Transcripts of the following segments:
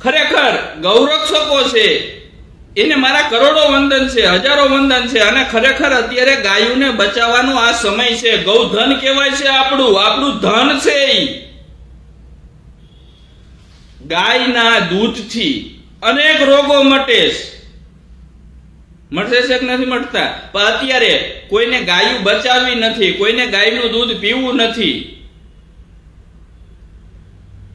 ખરેખર ગૌરક્ષકો છે. એને મારા કરોડો વંદન છે, હજારો વંદન છે અને ખરેખર અત્યારે ગાયોને બચાવવાનો આ સમય છે. ગૌધન કહેવાય છે આપણું આપણું ધન છે ગાયના દૂધથી અનેક રોગો મટે છે. છે કે નથી મળતા પણ અત્યારે કોઈને ગાયું બચાવવી નથી, કોઈને ગાયનું દૂધ પીવું નથી.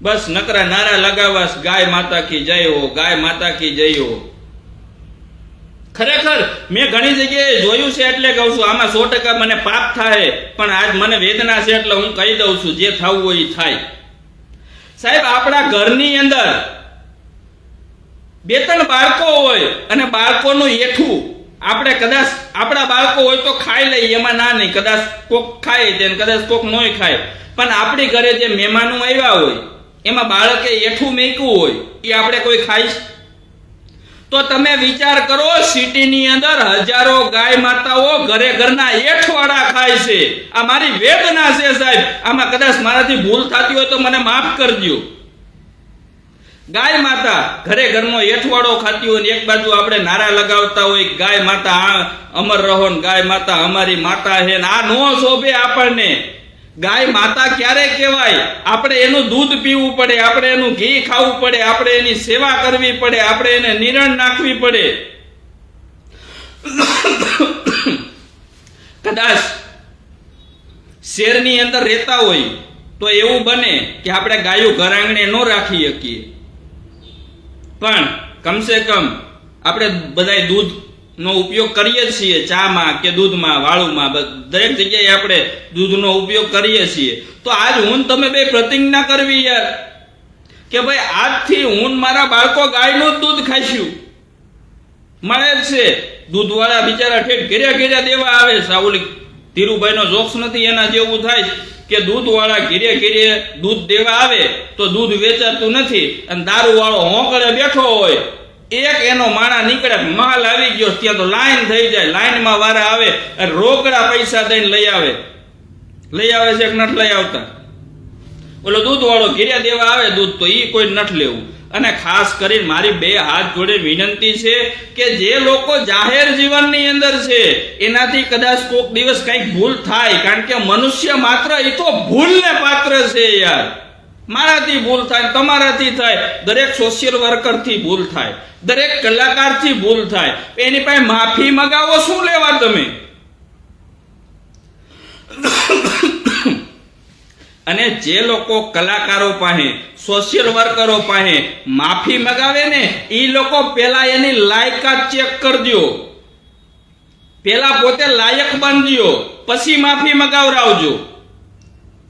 બસ નકરા નારા લગાવાસ ગાય માતા કી જય હો, ગાય માતા કી જય હો. ખરેખર મેં ઘણી જગ્યાએ જોયું છે એટલે કહું છું, આમાં સો ટકા મને પાપ થાય, પણ આજ મને વેદના છે એટલે હું કહી દઉં છું, જે થવું હોય એ થાય. સાહેબ, આપણા ઘરની અંદર બે ત્રણ બાળકો હોય અને બાળકોનું એઠું આપણે કદાચ આપણા બાળકો હોય તો ખાઈ લઈએ, એમાં ના નહીં, કદાચ કોક ખાય તેને, કદાચ કોક નોય ખાય. પણ આપણી ઘરે જે મહેમાનો આવ્યા હોય એમાં બાળકે એઠું મેક્યું હોય, એ આપણે કોઈ ખાઈશ તો તમે વિચાર કરો, સિટીની અંદર હજારો ગાય માતાઓ ઘરે ઘરના એઠવાડા ખાય છે. આ મારી વેદના છે સાહેબ. આમાં કદાચ મારાથી ભૂલ થતી હોય તો મને માફ કરજો. ગાય માતા ઘરે ઘરનો એઠવાડો ખાતી હોય ને એક બાજુ આપણે નારા લગાવતા હોય ગાય માતા અમર રહો ને ગાય માતા અમારી માતા છે ને આ નો શોભે આપણને. ગાય માતા ક્યારે કહેવાય? આપણે એનું દૂધ પીવું પડે, આપણે એનું ઘી ખાવું પડે, આપણે એની સેવા કરવી પડે, આપણે એને નિરણ નાખવી પડે. કદાચ શેરની અંદર રહેતા હોય, તો એવું બને કે આપણે ગાયું ઘર આંગણે ન રાખી શકીએ. પણ કમસે કમ આપણે બધાય દૂધનો ઉપયોગ કરીએ છીએ, ચામાં કે દૂધમાં, વાળુમાં દરેક જગ્યાએ આપણે દૂધનો ઉપયોગ કરીએ છીએ. તો આજ હું તમે બે પ્રતિજ્ઞા કરવી યાર, કે ભાઈ આજથી હું મારા બાળકો ગાયનું દૂધ ખાઈશું. મળે જ છે. દૂધવાળા બિચારા ઠેઠ ઘેર્યા ઘેર્યા દેવા આવે. સાવલી ધીરુભાઈનો જોક્સ નથી, એના જેવું થાય કે દૂધવાળા ઘેરે ઘેરે દૂધ દેવા આવે, તો દૂધ વેચાતું નથી. અને દારૂવાળો હોંકળે બેઠો હોય. એક એનો માણા નીકળે, માલ આવી ગયો, ત્યાં તો લાઈન થઈ જાય, લાઈનમાં વારા આવે રોકડા પૈસા દઈને લઈ આવે. લઈ આવે છે નથી લઈ આવતા? ઓલો દૂધ વાળો ઘેર્યા દેવા આવે દૂધ, તો એ કોઈ નથી લેવું. અને ખાસ કરીને મારી બે હાથ જોડે વિનંતી છે કે જે લોકો જાહેર જીવનની અંદર છે, એનાથી કદાચ કોઈક દિવસ કંઈક ભૂલ થાય. કારણ કે મનુષ્ય માત્ર એ તો ભૂલને પાત્ર છે યાર. મારાથી ભૂલ થાય, તમારાથી થાય. દરેક સોશિયલ વર્કરથી ભૂલ થાય. દરેક કલાકારથી ભૂલ થાય. એની પાસે માફી મગાવો, શું લેવા તમે? અને જે લોકો કલાકારો પાસે સોશિયલ વર્કરો પાસે માફી મગાવે ને એ લોકો પહેલા એની લાયકાત ચેક કરજો પહેલા પોતે લાયક બનજો. પછી માફી મગાવરાવજો.